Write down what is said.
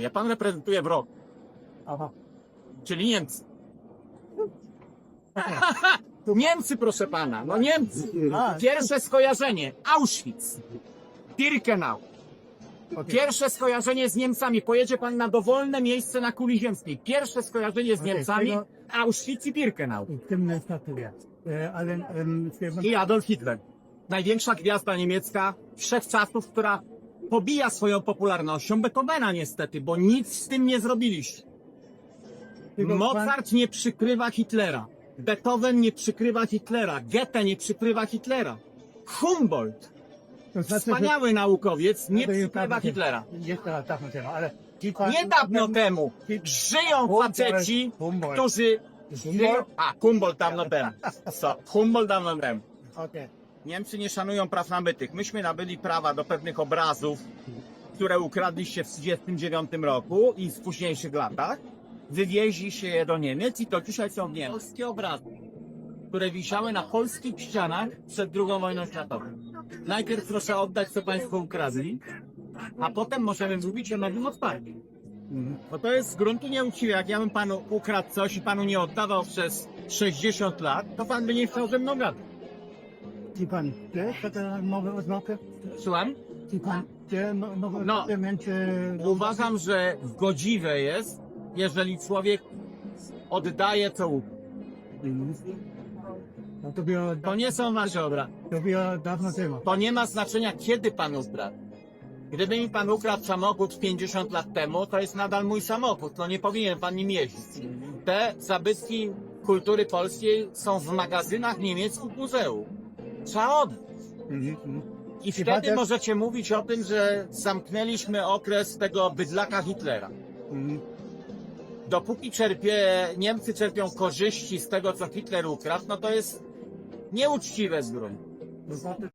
Ja pan reprezentuje wrog, Aha. czyli Niemcy. Niemcy, proszę pana, no Niemcy. A, Pierwsze skojarzenie, Auschwitz, Birkenau. okej. Pierwsze skojarzenie z Niemcami. Pojedzie pan na dowolne miejsce na kuli ziemskiej. Pierwsze skojarzenie z Okej, Niemcami, tego- Auschwitz i Birkenau. W tym. E, Ale em, I Adolf Hitler. Największa gwiazda niemiecka wszechczasów, która pobija swoją popularnością Beethovena niestety, bo nic z tym nie zrobiliście. Mozart nie przykrywa Hitlera. Beethoven nie przykrywa Hitlera. Goethe nie przykrywa Hitlera. Humboldt, to znaczy, wspaniały naukowiec, nie przykrywa Hitlera. temu. Jest to dawno temu, żyją faceci, którzy. Humboldt? A, Humboldt dawno temu. Co? Humboldt dawno temu. Okej. Niemcy nie szanują praw nabytych. Myśmy nabyli prawa do pewnych obrazów, które ukradliście w 1939 roku i w późniejszych latach. Wywieźli się je do Niemiec i to dzisiaj są niemieckie obrazy, które wisiały na polskich ścianach przed II wojną światową. Najpierw proszę oddać, co Państwo ukradli, a potem możemy mówić o nowym otwarciu. Bo to jest z gruntu nieuczciwe. Jak ja bym Panu ukradł coś i Panu nie oddawał przez 60 lat, to Pan by nie chciał ze mną gadać. Ci pan chce te- te nowe oznaki? Słucham? Ci pan chce no- nowe No. między... Uważam, że godziwe jest, jeżeli człowiek oddaje co. No to było, To nie są nasze obrazy. to było dawno temu. To nie ma znaczenia, kiedy pan ukradł. Gdyby mi pan ukradł samochód 50 lat temu, to jest nadal mój samochód. No nie powinien pan nim jeździć. Te zabytki kultury polskiej są w magazynach niemieckich muzeum. Trzeba oddać. I wtedy Przypadek- możecie mówić o tym, że zamknęliśmy okres tego bydlaka Hitlera. Dopóki czerpie, Niemcy czerpią korzyści z tego, co Hitler ukradł, no to jest nieuczciwe z gruntu. Znaczy,